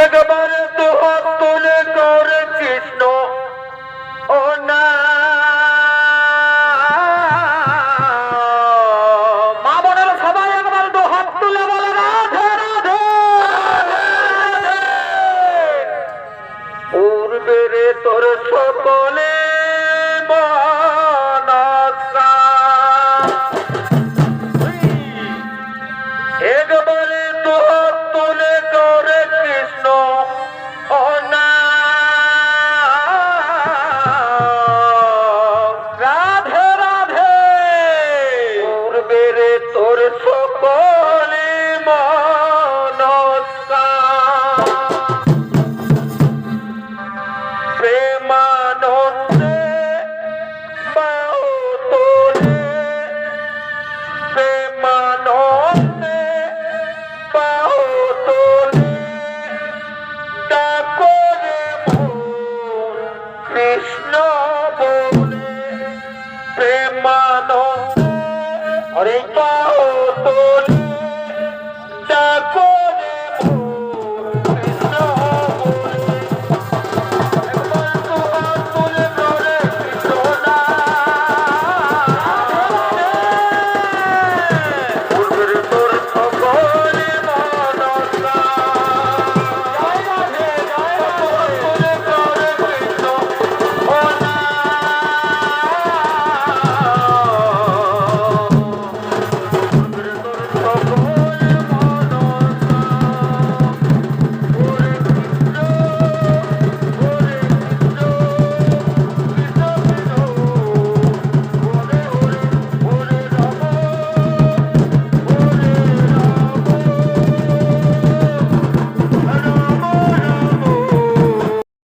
একবারে তো হাত তুলে করে কৃষ্ণ ও না। মা সবাই একবার তো তোর সকলে তোর সকলে মনস্কার। প্রেমানন্দে বাহু তোলে। প্রেমানন্দে বাহু তোলে। ডাকরে মন কৃষ্ণ। তোলে